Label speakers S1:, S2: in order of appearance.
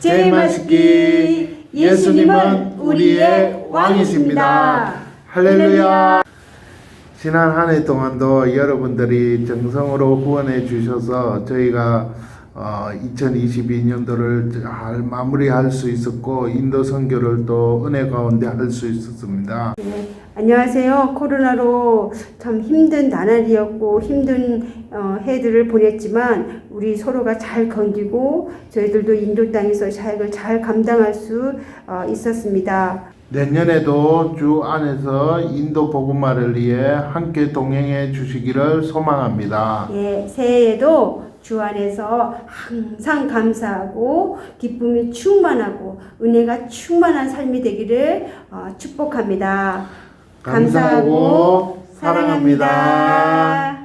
S1: 제일 맛있기 예수님은 우리의 왕이십니다. 할렐루야.
S2: 지난 한 해 동안도 여러분들이 정성으로 후원해 주셔서 저희가 어, 2022년도를 잘 마무리할 수 있었고 인도 선교를 또 은혜 가운데 할 수 있었습니다.
S1: 네, 안녕하세요. 코로나로 참 힘든 나날이었고 힘든 어, 해들을 보냈지만 우리 서로가 잘 견디고 저희들도 인도 땅에서 사역을 잘 감당할 수 어, 있었습니다.
S2: 내년에도 주 안에서 인도 복음화를 위해 함께 동행해 주시기를 소망합니다.
S1: 예, 새해에도 주 안에서 항상 감사하고 기쁨이 충만하고 은혜가 충만한 삶이 되기를 어, 축복합니다.
S2: 감사하고 사랑합니다.